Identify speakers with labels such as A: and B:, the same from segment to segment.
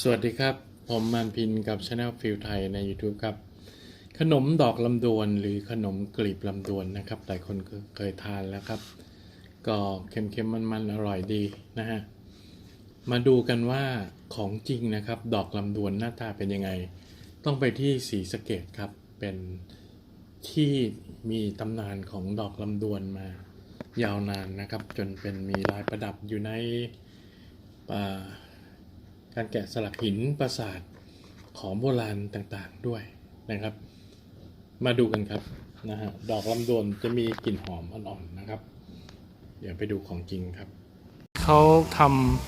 A: สวัสดีครับ ผมมันพินกับช anel ฟิลไทยใน YouTube ครับ ขนมดอกลำดวนหรือขนมกลีบลำดวนนะครับ หลายคนเคยทานแล้วครับ ก็เค็มๆมันๆ อร่อยดีนะฮะ มาดูกันว่าของจริงนะครับ ดอกลำดวนหน้าตาเป็นยังไง ต้องไปที่สีสะเกตครับ เป็นที่มีตำนานของดอกลำดวนมายาวนานนะครับ จนเป็นมีลายประดับอยู่ในอ่า การแกะสลักหินปราสาทของโบราณต่างๆด้วยนะครับ มาดูกันครับนะฮะดอกลำดวนจะมีกลิ่นหอมอ่อนๆนะครับ เดี๋ยวไปดูของจริงครับเขาท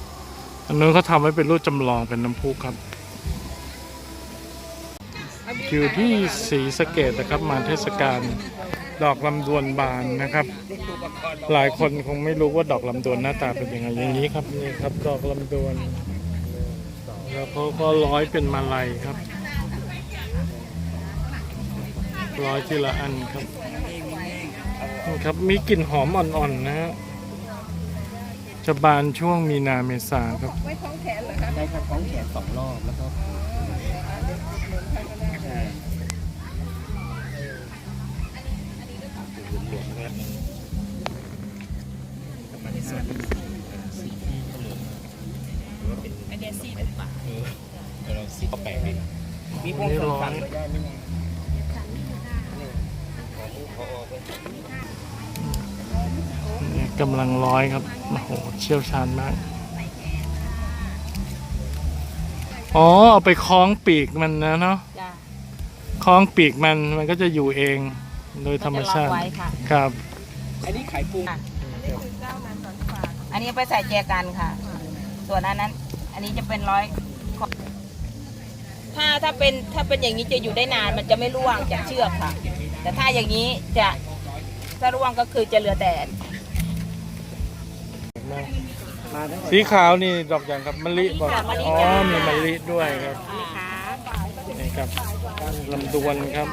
A: ำอันนู้นเขาทำไว้เป็นรูปจำลองเป็นน้ำพุครับอยู่ที่สีสะเกตนะครับมาเทศกาลดอกลำดวนบานนะครับ หลายคนคงไม่รู้ว่าดอกลำดวนหน้าตาเป็นยังไงอย่างนี้ครับนี่ครับ ดอกลำดวน แล้วเขาก็ร้อยเป็นมาลัยครับ ร้อยทีละอันครับนี่ครับมีกลิ่นหอมอ่อนๆนะฮะจะบานช่วงมีนาเมษาครับ
B: ไว้ท้องแขนเหรอคะ
C: ได้ครับของแขนสองรอบแล้วก็ใช่ส่วนสี รือว่าเป็น
B: อันเนี้ยซีเป็นปาก
C: เออเดี๋ยวเราสีก็แปลกดีมีพวกส่วนต่างได้ไหมเนี่ยนี่ของผู้พอไป
A: นี่กำลังร้อยครับโอ้โหเชี่ยวชาญมาก อ๋อ เอาไปคล้องปีกมันนะเนาะ
B: จ้า
A: คล้องปีกมันมันก็จะอยู่เองโดยธรรมชาติ
B: ไว้ค่ะ
A: ครับ
C: อันนี้ขายปู
B: อันนี้ไปใส่แจกันค่ะ ส่วนอันนั้น อันนี้จะเป็นร้อยถ้าถ้าเป็นถ้าเป็นอย่างนี้จะอยู่ได้นานมันจะไม่ร่วงจากเชือกค่ะ แต่ถ้าอย่างนี้จะถ้าร่วงก็คือจะเหลือแต่
C: มาทั้งหมด
A: สีขาวนี่ดอกอย่างครับมะลิบอก
B: มะลิ
A: อ๋อ
B: จ้ะ
A: มีมะลิด้วยครับ
B: ขา
A: นี่ครับลำดวนครับ